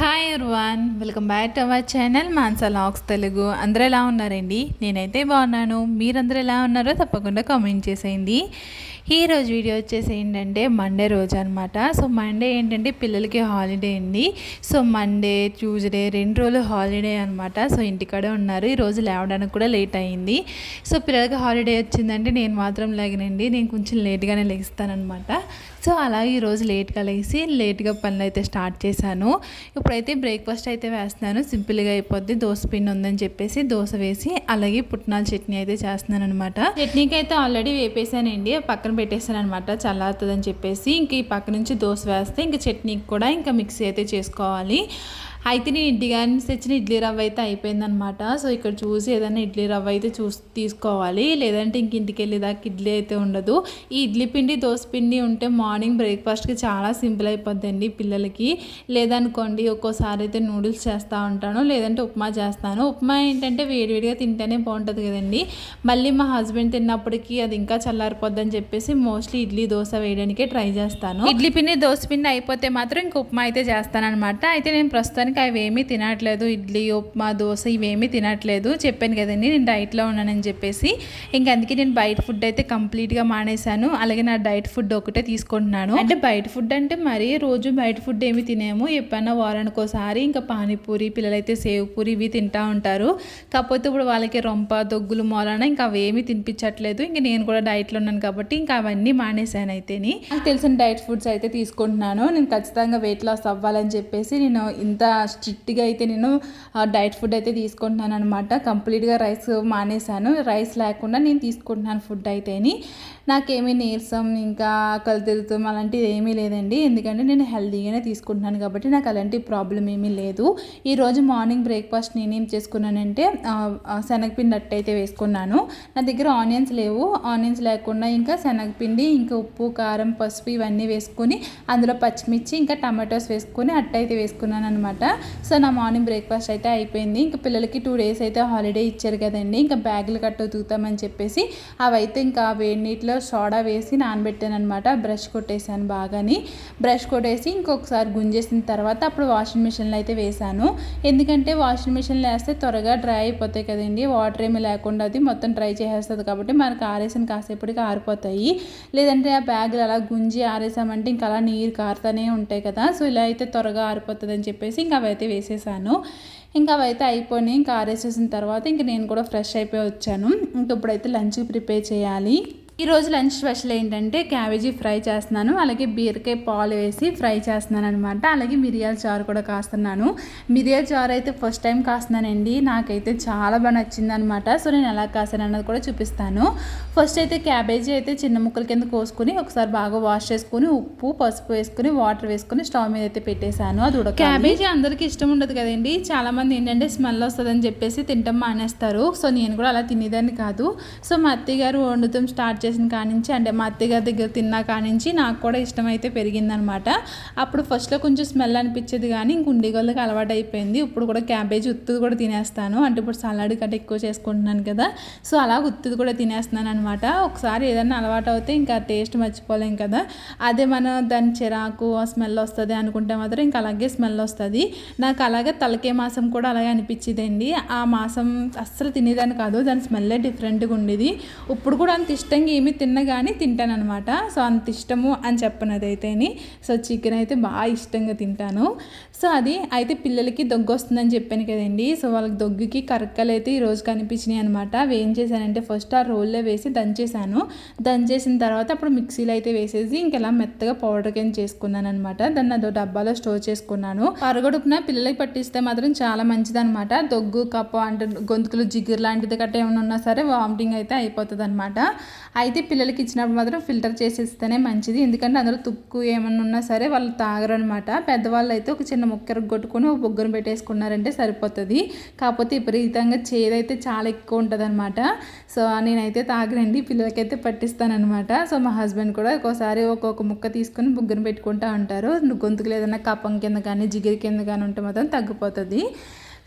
Hi everyone welcome back to our channel Mansa లాక్స్ తెలుగు అందరూ ఎలా ఉన్నారండి? నేనైతే బాగున్నాను. మీరందరూ ఎలా ఉన్నారో తప్పకుండా కామెంట్ చేసేయండి. ఈ రోజు వీడియో వచ్చేసి ఏంటంటే మండే రోజు అనమాట సో మండే ఏంటంటే పిల్లలకి హాలిడే అండి. సో మండే ట్యూస్డే రెండు రోజులు హాలిడే అనమాట సో ఇంటికాడే ఉన్నారు. ఈరోజు లేవడానికి కూడా లేట్ అయింది. సో పిల్లలకి హాలిడే వచ్చిందంటే నేను మాత్రం లేగనండి. నేను కొంచెం లేట్గానే లెగిస్తానమాట సో అలాగే ఈరోజు లేట్గా లేచి లేట్గా పనులు అయితే స్టార్ట్ చేశాను. ఇప్పుడైతే బ్రేక్ఫాస్ట్ అయితే వేస్తున్నాను. సింపుల్గా అయిపోద్ది. దోశ పిండి ఉందని చెప్పేసి దోశ వేసి అలాగే పుట్నాల చట్నీ అయితే చేస్తున్నాను అనమాట చట్నీకి అయితే ఆల్రెడీ వేపేసానండి పక్కన పెట్టేశాను అనమాట చల్లారుతుందని చెప్పేసి ఇంక ఈ పక్క నుంచి దోశ వేస్తే ఇంకా చట్నీకి కూడా ఇంకా మిక్సీ అయితే చేసుకోవాలి. అయితే నేను ఇంటిగా తెచ్చిన ఇడ్లీ రవ్వ అయితే అయిపోయిందనమాట సో ఇక్కడ చూసి ఏదైనా ఇడ్లీ రవ్వ అయితే చూసి తీసుకోవాలి. లేదంటే ఇంక ఇంటికి వెళ్ళేదాకా ఇడ్లీ అయితే ఉండదు. ఈ ఇడ్లీ పిండి దోశ పిండి ఉంటే మార్నింగ్ బ్రేక్ఫాస్ట్కి చాలా సింపుల్ అయిపోద్దండి పిల్లలకి. లేదనుకోండి ఒక్కోసారి అయితే నూడిల్స్ చేస్తూ ఉంటాను. లేదంటే ఉప్మా చేస్తాను. ఉప్మా ఏంటంటే వేడివేడిగా తింటేనే బాగుంటుంది కదండి. మళ్ళీ మా హస్బెండ్ తిన్నప్పటికీ అది ఇంకా చల్లారిపోద్దని చెప్పేసి మోస్ట్లీ ఇడ్లీ దోశ వేయడానికే ట్రై చేస్తాను. ఇడ్లీ పిండి దోశ పిండి అయిపోతే మాత్రం ఇంక ఉప్మా అయితే చేస్తాను అనమాట అయితే నేను ప్రస్తుతానికి అవి ఏమీ తినట్లేదు. ఇడ్లీ ఉప్మా దోశ ఇవేమీ తినట్లేదు. చెప్పాను కదండి నేను డైట్లో ఉన్నానని చెప్పేసి. ఇంక అందుకే నేను బయట ఫుడ్ అయితే కంప్లీట్గా మానేశాను. అలాగే నా డైట్ ఫుడ్ ఒకటే తీసుకుంటున్నాను. అంటే బయట ఫుడ్ అంటే మరీ రోజు బయట ఫుడ్ ఏమి తినేము. ఎప్పుడైనా వారానికి ఒకసారి ఇంకా పానీపూరి పిల్లలైతే సేవ్ పూరి ఇవి తింటూ ఉంటారు. కాకపోతే ఇప్పుడు వాళ్ళకి రొంప దొగ్గులు మూలన ఇంకా అవేమీ తినిపించట్లేదు. ఇంకా నేను కూడా డైట్లో ఉన్నాను కాబట్టి ఇంకా అవన్నీ మానేశాను అయితేని. నాకు తెలిసిన డైట్ ఫుడ్స్ అయితే తీసుకుంటున్నాను. నేను ఖచ్చితంగా వెయిట్ లాస్ అవ్వాలని చెప్పేసి నేను ఇంత స్ట్రిక్ట్గా అయితే నేను డైట్ ఫుడ్ అయితే తీసుకుంటున్నాను అనమాట కంప్లీట్గా రైస్ మానేశాను. రైస్ లేకుండా నేను తీసుకుంటున్నాను ఫుడ్ అయితేని. నాకేమీ నీరసం ఇంకా ఆకలి తిరుగుతాం అలాంటిది ఏమీ లేదండి. ఎందుకంటే నేను హెల్తీగానే తీసుకుంటున్నాను కాబట్టి నాకు అలాంటి ప్రాబ్లం ఏమీ లేదు. ఈరోజు మార్నింగ్ బ్రేక్ఫాస్ట్ నేనేం చేసుకున్నానంటే శనగపిండి అట్టయితే వేసుకున్నాను. నా దగ్గర ఆనియన్స్ లేవు. ఆనియన్స్ లేకుండా ఇంకా శనగపిండి ఇంకా ఉప్పు కారం పసుపు ఇవన్నీ వేసుకొని అందులో పచ్చిమిర్చి ఇంకా టమాటోస్ వేసుకొని అట్టయితే వేసుకున్నాను అనమాట సో నా మార్నింగ్ బ్రేక్ఫాస్ట్ అయితే అయిపోయింది. ఇంకా పిల్లలకి టూ డేస్ అయితే హాలిడే ఇచ్చారు కదండి. ఇంకా బ్యాగులు కట్ట ఉతుకుతామని చెప్పేసి అవైతే ఇంకా వేడి నీటిలో సోడా వేసి నానబెట్టాను అనమాట బ్రష్ కొట్టేసాను బాగాని. బ్రష్ కొట్టేసి ఇంకొకసారి గుంజేసిన తర్వాత అప్పుడు వాషింగ్ మిషన్లో అయితే వేసాను ఎందుకంటే వాషింగ్ మిషన్లో వేస్తే త్వరగా డ్రై అయిపోతాయి కదండి. వాటర్ ఏమి లేకుండా అది మొత్తం డ్రై చేసేస్తుంది కాబట్టి మనకు ఆరేసిన కాసేపటికి ఆరిపోతాయి. లేదంటే ఆ బ్యాగులు అలా గుంజి ఆరేసామంటే ఇంకా అలా నీరు కారుతూనే ఉంటాయి కదా. సో ఇలా అయితే త్వరగా ఆరిపోతుంది అని చెప్పేసి ఇంకా అవైతే వేసేసాను. ఇంకా అవైతే అయిపోయినాయి. ఇంకా ఆరేసేసిన తర్వాత ఇంక నేను కూడా ఫ్రెష్ అయిపోయి వచ్చాను. ఇంక ఇప్పుడైతే లంచ్ ప్రిపేర్ చేయాలి. ఈరోజు లంచ్ స్పెషల్ ఏంటంటే క్యాబేజీ ఫ్రై చేస్తున్నాను అలాగే బీరకాయ పాలు వేసి ఫ్రై చేస్తున్నాను అనమాట అలాగే మిరియాల చారు కూడా కాస్తున్నాను. మిరియాల చారు అయితే ఫస్ట్ టైం కాస్తున్నానండి. నాకైతే చాలా బాగా నచ్చింది అనమాట సో నేను ఎలా కాసాను అన్నది కూడా చూపిస్తాను. ఫస్ట్ అయితే క్యాబేజీ అయితే చిన్న ముక్కల కింద కోసుకొని ఒకసారి బాగా వాష్ చేసుకుని ఉప్పు పసుపు వేసుకుని వాటర్ వేసుకొని స్టవ్ మీద అయితే పెట్టేశాను. అది ఉడక క్యాబేజీ అందరికీ ఇష్టం ఉండదు కదండి. చాలామంది ఏంటంటే స్మెల్ వస్తుందని చెప్పేసి తింటాం మానేస్తారు. సో నేను కూడా అలా తినేదాన్ని కాదు. సో మా అత్తయ్య గారు వండుతాం స్టార్ట్ చేసిన కానించి అంటే మా అత్తగారి దగ్గర తిన్నా కానించి నాకు కూడా ఇష్టం అయితే పెరిగిందనమాట. అప్పుడు ఫస్ట్లో కొంచెం స్మెల్ అనిపించేది కానీ ఇంక ఉండిగోళ్ళకి అలవాటు అయిపోయింది. ఇప్పుడు కూడా క్యాబేజ్ ఉత్తుది కూడా తినేస్తాను. అంటే ఇప్పుడు సలాడ్ కట్ట ఎక్కువ చేసుకుంటున్నాను కదా. సో అలా ఉత్తుది కూడా తినేస్తున్నాను అనమాట ఒకసారి ఏదైనా అలవాటు అవుతే ఇంకా టేస్ట్ మర్చిపోలేం కదా. అదే మనం దాని చిరాకు స్మెల్ వస్తుంది అనుకుంటే మాత్రం ఇంకా అలాగే స్మెల్ వస్తుంది. నాకు అలాగే తలకే మాసం కూడా అలాగే అనిపించిందండి. ఆ మాసం అస్సలు తినేదాన్ని కాదు. దాని స్మెల్లే డిఫరెంట్గా ఉండేది. ఇప్పుడు కూడా అంత ఇష్టంగా ఏమి తిన్నా కానీ సో అంత ఇష్టము అని చెప్పను అదైతేని సో చికెన్ అయితే బాగా ఇష్టంగా తింటాను. సో అది అయితే పిల్లలకి దొగ్గు వస్తుందని చెప్పాను కదండి. సో వాళ్ళకి దొగ్గుకి కరక్కలు అయితే ఈరోజు కనిపించినాయి అనమాట అవి ఏం చేశానంటే ఫస్ట్ ఆ రోల్లో వేసి దంచేసాను దంచేసిన తర్వాత అప్పుడు మిక్సీలో అయితే వేసేసి ఇంకెలా మెత్తగా పౌడర్ కింద చేసుకున్నాను అనమాట దాన్ని అదో డబ్బాలో స్టోర్ చేసుకున్నాను. పరగడుపున పిల్లలకి పట్టిస్తే మాత్రం చాలా మంచిది అనమాట దొగ్గు కప్ప అంటే గొంతుకులు జిగురు లాంటిది గట్ట ఏమైనా ఉన్నా సరే వామిటింగ్ అయితే అయిపోతుంది అనమాట అయితే పిల్లలకి ఇచ్చినప్పుడు మాత్రం ఫిల్టర్ చేసి ఇస్తేనే మంచిది. ఎందుకంటే అందులో తుక్కు ఏమన్నా ఉన్నా సరే వాళ్ళు తాగరు అనమాట పెద్దవాళ్ళు అయితే ఒక చిన్న ముక్కరకు కొట్టుకొని ఒక బొగ్గును పెట్టేసుకున్నారంటే సరిపోతుంది. కాకపోతే విపరీతంగా చేదైతే చాలా ఎక్కువ ఉంటుంది అనమాట సో నేనైతే తాగనండి. పిల్లలకైతే పట్టిస్తానమాట సో మా హస్బెండ్ కూడా ఒక్కోసారి ఒక్కొక్క ముక్క తీసుకొని బుగ్గను పెట్టుకుంటూ ఉంటారు. గొంతుకు ఏదైనా కపం కింద కానీ జిగిరి కింద కానీ ఉంటే మాత్రం తగ్గిపోతుంది.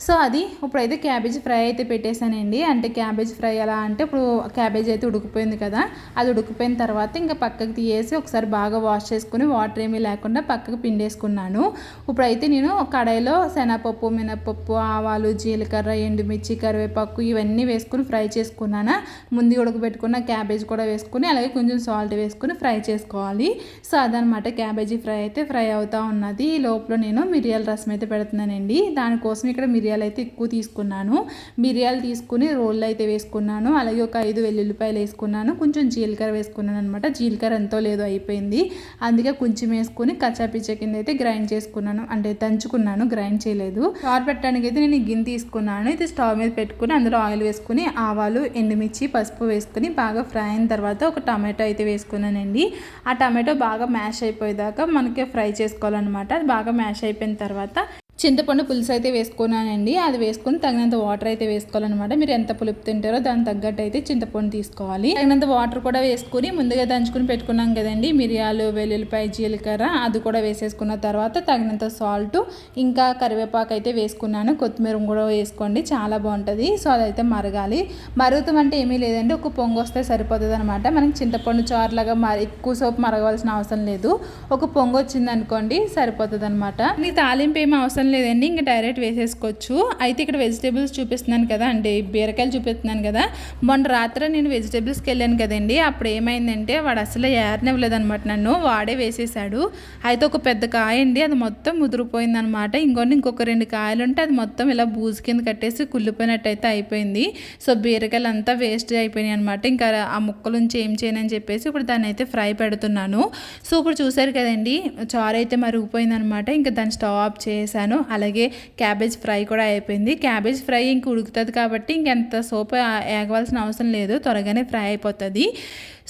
సో అది ఇప్పుడైతే క్యాబేజ్ ఫ్రై అయితే పెట్టేశానండి. అంటే క్యాబేజ్ ఫ్రై ఎలా అంటే ఇప్పుడు క్యాబేజ్ అయితే ఉడికిపోయింది కదా అది ఉడికిపోయిన తర్వాత ఇంకా పక్కకి తీయేసి ఒకసారి బాగా వాష్ చేసుకుని వాటర్ ఏమీ లేకుండా పక్కకు పిండేసుకున్నాను. ఇప్పుడైతే నేను కడాయిలో శనగపప్పు మినపప్పు ఆవాలు జీలకర్ర ఎండుమిర్చి కరివేపాకు ఇవన్నీ వేసుకుని ఫ్రై చేసుకున్నాను. ముందు ఉడకబెట్టుకున్న క్యాబేజ్ కూడా వేసుకుని అలాగే కొంచెం సాల్ట్ వేసుకుని ఫ్రై చేసుకోవాలి. సో అదనమాట క్యాబేజీ ఫ్రై అయితే ఫ్రై అవుతూ ఉన్నది. ఈ లోపల నేను మిరియాల రసం అయితే పెడుతున్నానండి. దానికోసం ఇక్కడ మిరియాల అయితే ఎక్కువ తీసుకున్నాను. మిరియాలు తీసుకుని రోళ్ళు అయితే వేసుకున్నాను. అలాగే ఒక ఐదు వెల్లుల్లిపాయలు వేసుకున్నాను. కొంచెం జీలకర్ర వేసుకున్నాను అనమాట జీలకర్ర ఎంతో లేదో అయిపోయింది. అందుకే కొంచెం వేసుకుని కచ్చాపిచ్చ కింద అయితే గ్రైండ్ చేసుకున్నాను. అంటే దంచుకున్నాను. గ్రైండ్ చేయలేదు. చారు పెట్టడానికి అయితే నేను గిన్నె తీసుకున్నాను. ఇది స్టవ్ మీద పెట్టుకుని అందులో ఆయిల్ వేసుకుని ఆవాలు ఎండుమిర్చి పసుపు వేసుకుని బాగా ఫ్రై అయిన తర్వాత ఒక టమాటో అయితే వేసుకున్నానండి. ఆ టమాటో బాగా మ్యాష్ అయిపోయేదాకా మనకి ఫ్రై చేసుకోవాలన్నమాట. అది బాగా మ్యాష్ అయిపోయిన తర్వాత చింతపండు పులుసు అయితే వేసుకున్నానండి. అది వేసుకొని తగినంత వాటర్ అయితే వేసుకోవాలన్నమాట. మీరు ఎంత పులుపు తింటారో దాని తగ్గట్టు అయితే చింతపండు తీసుకోవాలి. తగినంత వాటర్ కూడా వేసుకుని ముందుగా దంచుకుని పెట్టుకున్నాం కదండి. మిరియాలు వెల్లుల్లిపాయ జీలకర్ర అది కూడా వేసేసుకున్న తర్వాత తగినంత సాల్ట్ ఇంకా కరివేపాకు అయితే వేసుకున్నాను. కొత్తిమీర కూడా వేసుకోండి. చాలా బాగుంటుంది. సో అదైతే మరగాలి. మరుగుతాం అంటే ఏమీ లేదండి. ఒక పొంగు వస్తే సరిపోతుంది అనమాట మనకి చింతపండు చారులాగా మరి ఎక్కువ సోపు మరగవలసిన అవసరం లేదు. ఒక పొంగు వచ్చింది అనుకోండి సరిపోతుంది అనమాట తాలింపు ఏమి అవసరం లేదండి. ఇంకా డైరెక్ట్ వేసేసుకోవచ్చు. అయితే ఇక్కడ వెజిటేబుల్స్ చూపిస్తున్నాను కదా అండి. బీరకాయలు చూపిస్తున్నాను కదా. మొన్న రాత్రి నేను వెజిటేబుల్స్కి వెళ్ళాను కదండి. అప్పుడు ఏమైందంటే వాడు అసలు ఏరనివ్వలేదనమాట నన్ను. వాడే వేసేసాడు. అయితే ఒక పెద్ద కాయ అండి. అది మొత్తం ముదిరిపోయింది అనమాట ఇంకొన్ని ఇంకొక రెండు కాయలు ఉంటే అది మొత్తం ఇలా బూజు కింద కట్టేసి కుళ్ళిపోయినట్టు అయితే అయిపోయింది. సో బీరకాయలు అంతా వేస్ట్ అయిపోయినాయి అనమాట ఇంకా ఆ ముక్కల నుంచి ఏం చేయనని చెప్పేసి ఇప్పుడు దాన్ని అయితే ఫ్రై పెడుతున్నాను. సో ఇప్పుడు చూసారు కదండి. చారు అయితే మరిగిపోయింది అనమాట ఇంకా దాన్ని స్టవ్ ఆఫ్ చేశాను. అలాగే క్యాబేజ్ ఫ్రై కూడా అయిపోయింది. క్యాబేజ్ ఫ్రై ఇంక ఉడుకుతుంది కాబట్టి ఇంకెంత సోపు ఏగవలసిన అవసరం లేదు. త్వరగానే ఫ్రై అయిపోతుంది.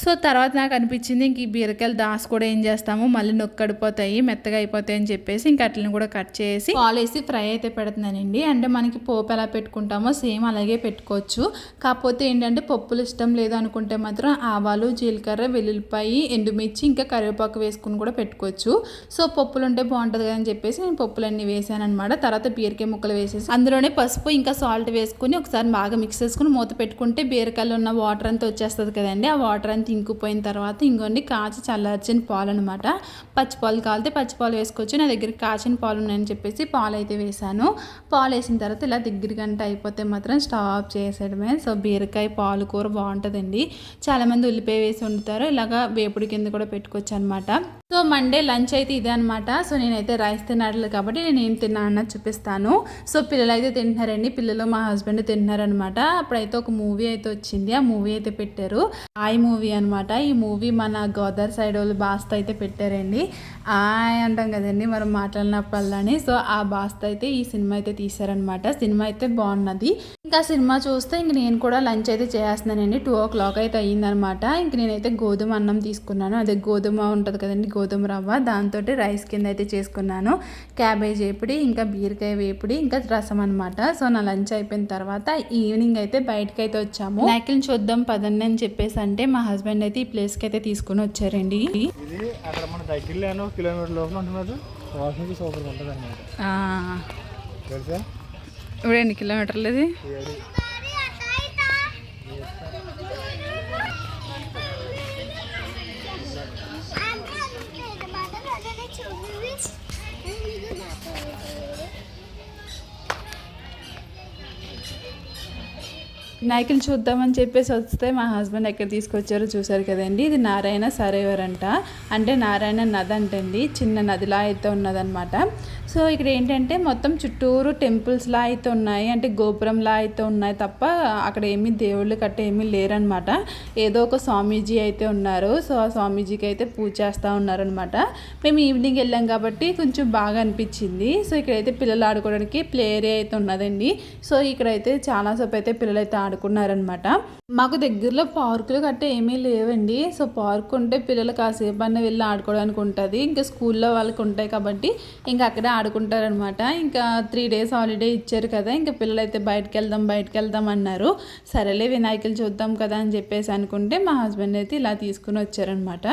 సో తర్వాత నాకు అనిపించింది ఇంక ఈ బీరకాయలు దాస్ కూడా ఏం చేస్తాము? మళ్ళీ నొక్కడిపోతాయి మెత్తగా అయిపోతాయి అని చెప్పేసి ఇంక అట్లని కూడా కట్ చేసి పాలు వేసి ఫ్రై అయితే పెడుతున్నానండి. అంటే మనకి పోపు ఎలా పెట్టుకుంటామో సేమ్ అలాగే పెట్టుకోవచ్చు. కాకపోతే ఏంటంటే పప్పులు ఇష్టం లేదు అనుకుంటే మాత్రం ఆవాలు జీలకర్ర వెల్లుల్లిపాయి ఎండుమిర్చి ఇంకా కరివేపాకు వేసుకుని కూడా పెట్టుకోవచ్చు. సో పప్పులు ఉంటే బాగుంటుంది కదా అని చెప్పేసి నేను పప్పులన్నీ వేసాను అనమాట తర్వాత బీరకాయ ముక్కలు వేసేసి అందులోనే పసుపు ఇంకా సాల్ట్ వేసుకుని ఒకసారి బాగా మిక్స్ చేసుకుని మూత పెట్టుకుంటే బీరకాయలు ఉన్న వాటర్ అంతా వచ్చేస్తుంది కదండి. ఆ వాటర్ అంతా ఇంకిపోయిన తర్వాత ఇంకొన్ని కాచి చల్లార్చిన పాలు అనమాట పచ్చి పాలు కాలితే పచ్చిపాలు వేసుకోవచ్చు. నా దగ్గర కాచిన పాలు ఉన్నాయని చెప్పేసి పాలు అయితే వేసాను పాలు వేసిన తర్వాత ఇలా దగ్గర గంట అయిపోతే మాత్రం స్టవ్ ఆఫ్ చేసేయడమే. సో బీరకాయ పాలు కూర బాగుంటుందండి. చాలామంది ఉల్లిపాయ వేసి వండుతారు. ఇలాగా వేపుడు కింద కూడా పెట్టుకోవచ్చు అనమాట సో మండే లంచ్ అయితే ఇదే అనమాట సో నేనైతే రైస్ తిన్నాడు కాబట్టి నేను ఏం తిన్నా అన్నది చూపిస్తాను. సో పిల్లలు అయితే తింటున్నారండి. పిల్లలు మా హస్బెండ్ తింటున్నారనమాట అప్పుడైతే ఒక మూవీ అయితే వచ్చింది. ఆ మూవీ అయితే పెట్టారు. ఆయ్ మూవీ అనమాట ఈ మూవీ మన గోదావరి సైడ్ వాళ్ళు బాస్త అయితే పెట్టారండి. అంటాం కదండి మనం మాట్లాడినప్పుడల్లానే. సో ఆ బాస్త అయితే ఈ సినిమా అయితే తీశారనమాట సినిమా అయితే బాగున్నది. ఇంకా సినిమా చూస్తే ఇంక నేను కూడా లంచ్ అయితే చేస్తున్నానండి. టూ ఓ క్లాక్ అయితే అయ్యిందనమాట ఇంక నేనైతే గోధుమ అన్నం తీసుకున్నాను. అదే గోధుమ ఉంటుంది కదండి గోధుమ రవ్వ. దాంతో రైస్ కింద అయితే చేసుకున్నాను. క్యాబేజ్ వేపుడి ఇంకా బీరకాయ వేపుడి ఇంకా రసం అనమాట సో నా లంచ్ అయిపోయిన తర్వాత ఈవినింగ్ అయితే బయటకు అయితే వచ్చాము. సైకిల్ చూద్దాం పదండి అని చెప్పేసి అంటే మా హస్బెండ్ అయితే ఈ ప్లేస్కి అయితే తీసుకొని వచ్చారండి. అక్కడ మన కిలోమీటర్ లోపల ఉంటున్నారు వాకింగ్ సూపర్ ఉంటుంది అనమాట తెలుసా? ఇప్పుడు ఎన్ని కిలోమీటర్లు ఇది? నైకిల్ నాయకులు చూద్దామని చెప్పేసి వస్తే మా హస్బెండ్ ఎక్కడ తీసుకొచ్చారో చూసారు కదండి. ఇది నారాయణ సరేవర్ అంట అంటే నారాయణ నది అంటండి. చిన్న నదిలా అయితే ఉన్నదన్నమాట. సో ఇక్కడ ఏంటంటే మొత్తం చుట్టూరు టెంపుల్స్లా అయితే ఉన్నాయి. అంటే గోపురంలా అయితే ఉన్నాయి తప్ప అక్కడ ఏమీ దేవుళ్ళు కట్ట ఏమీ లేరనమాట. ఏదో ఒక స్వామీజీ అయితే ఉన్నారు. సో ఆ స్వామీజీకి అయితే పూజ చేస్తూ ఉన్నారనమాట. మేము ఈవినింగ్ వెళ్ళాం కాబట్టి కొంచెం బాగా అనిపించింది. సో ఇక్కడైతే పిల్లలు ఆడుకోవడానికి ప్లే ఏరియా అయితే ఉన్నదండి. సో ఇక్కడైతే చాలాసేపు అయితే పిల్లలు అయితే ఆడుకున్నారనమాట. మాకు దగ్గరలో పార్కులు గట్ట ఏమీ లేవండి. సో పార్క్ ఉంటే పిల్లలు కాసేపు అన్న వెళ్ళి ఆడుకోవడానికి ఉంటుంది. ఇంకా స్కూల్లో వాళ్ళకి ఉంటాయి కాబట్టి ఇంకా అక్కడే ఆడుకుంటారనమాట. ఇంకా త్రీ డేస్ హాలిడే ఇచ్చారు కదా ఇంకా పిల్లలైతే బయటకు వెళ్దాం బయటకు వెళ్దాం అన్నారు. సరేలే వినాయకులు చూద్దాం కదా అని చెప్పేసి అనుకుంటే మా హస్బెండ్ అయితే ఇలా తీసుకుని వచ్చారనమాట.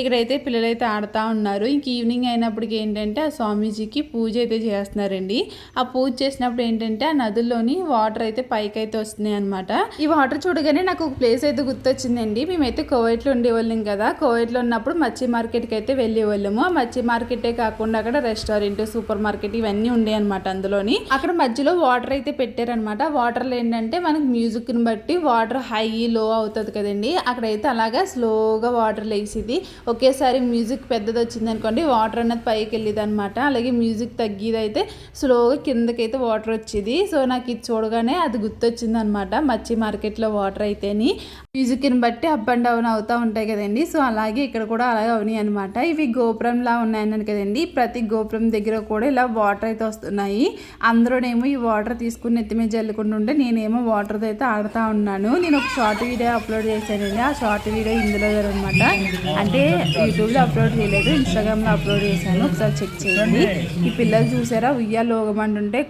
ఇక్కడైతే పిల్లలైతే ఆడుతూ ఉన్నారు. ఇంక ఈవినింగ్ అయినప్పటికి ఏంటంటే ఆ స్వామీజీకి పూజ అయితే చేస్తున్నారండి. ఆ పూజ చేసినప్పుడు ఏంటంటే ఆ నదుల్లోని వాటర్ అయితే పైకి అయితే వస్తున్నాయి అనమాట ఈ వాటర్ చూడగానే నాకు ఒక ప్లేస్ అయితే గుర్తొచ్చిందండి. మేమైతే కోవైట్లో ఉండేవాళ్ళం కదా కోవైట్లో ఉన్నప్పుడు మచ్చి మార్కెట్కి అయితే వెళ్ళేవాళ్ళము. ఆ మచ్చి మార్కెటే కాకుండా అక్కడ రెస్టారెంట్ సూపర్ సూపర్ మార్కెట్ ఇవన్నీ ఉండే అనమాట అందులోని. అక్కడ మధ్యలో వాటర్ అయితే పెట్టారనమాట వాటర్లో ఏంటంటే మనకి మ్యూజిక్ని బట్టి వాటర్ హై లో అవుతుంది కదండి. అక్కడైతే అలాగా స్లోగా వాటర్ లేసేది. ఒకేసారి మ్యూజిక్ పెద్దది వచ్చింది అనుకోండి వాటర్ అన్నది పైకి వెళ్ళేది అనమాట అలాగే మ్యూజిక్ తగ్గేది అయితే స్లోగా కిందకైతే వాటర్ వచ్చేది. సో నాకు ఇది చూడగానే అది గుర్తొచ్చింది అనమాట మచ్చి మార్కెట్లో వాటర్ అయితేని. మ్యూజిక్ని బట్టి అప్ అండ్ డౌన్ అవుతూ ఉంటాయి కదండి. సో అలాగే ఇక్కడ కూడా అలాగే అవునాయి అనమాట ఇవి గోపురంలా ఉన్నాయన్నాను కదండి. ప్రతి గోపురం దగ్గర కూడా ఇలా వాటర్ అయితే వస్తున్నాయి. అందరూనేమో ఈ వాటర్ తీసుకుని నెత్తి మీద జల్లుకుంటూ నేనేమో వాటర్తో అయితే ఆడుతూ ఉన్నాను. నేను ఒక షార్ట్ వీడియో అప్లోడ్ చేశానండి. ఆ షార్ట్ వీడియో ఇందులో అనమాట అంటే యూట్యూబ్లో అప్లోడ్ చేయలేదు ఇన్స్టాగ్రామ్లో అప్లోడ్ చేశాను. ఒకసారి చెక్ చేయండి. ఈ పిల్లలు చూసారా? ఉయ్యాలు ఊగమంటుంటే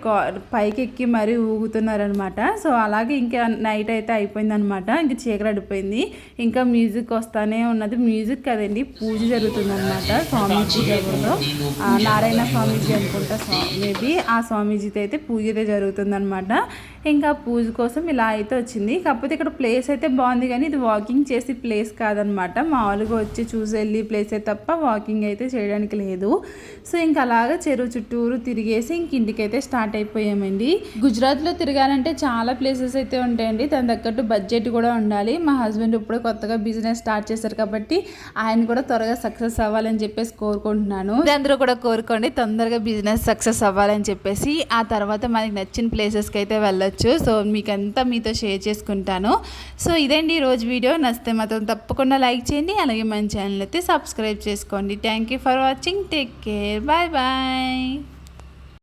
పైకి ఎక్కి మరీ ఊగుతున్నారనమాట. సో అలాగే ఇంకా నైట్ అయితే అయిపోయింది అనమాట ఇంకా చీకటి అడిపోయింది ఇంకా మ్యూజిక్ వస్తానే ఉన్నది. మ్యూజిక్ కదండి పూజ జరుగుతుంది అనమాట స్వామీజీ దగ్గరలో నారాయణ స్వామి అనుకుంటా మేబీ ఆ స్వామీజీతో అయితే పూజ అయితే జరుగుతుంది అనమాట ఇంకా పూజ కోసం ఇలా అయితే వచ్చింది. కాకపోతే ఇక్కడ ప్లేస్ అయితే బాగుంది కానీ ఇది వాకింగ్ చేసే ప్లేస్ కాదనమాట మామూలుగా వచ్చి చూసి వెళ్ళి ప్లేసే తప్ప వాకింగ్ అయితే చేయడానికి లేదు. సో ఇంకా అలాగా చెరువు చుట్టూరు తిరిగేసి ఇంక ఇంటికైతే స్టార్ట్ అయిపోయామండి. గుజరాత్లో తిరగాలంటే చాలా ప్లేసెస్ అయితే ఉంటాయండి. దాని తగ్గట్టు బడ్జెట్ కూడా ఉండాలి. మా హస్బెండ్ ఇప్పుడే కొత్తగా బిజినెస్ స్టార్ట్ చేశారు కాబట్టి ఆయన కూడా త్వరగా సక్సెస్ అవ్వాలని చెప్పేసి కోరుకుంటున్నాను. అందరూ కూడా కోరుకోండి. తొందరగా బిజినెస్ సక్సెస్ అవ్వాలని చెప్పేసి ఆ తర్వాత మనకి నచ్చిన ప్లేసెస్కి అయితే వెళ్ళొచ్చు. సో మీకంతా మీతో షేర్ చేసుకుంటాను. సో ఇదండి ఈరోజు వీడియో. నచ్చితే మాత్రం తప్పకుండా లైక్ చేయండి. అలాగే మన ఛానల్ అయితే సబ్స్క్రైబ్ చేసుకోండి. Thank you for watching. Take care. Bye bye.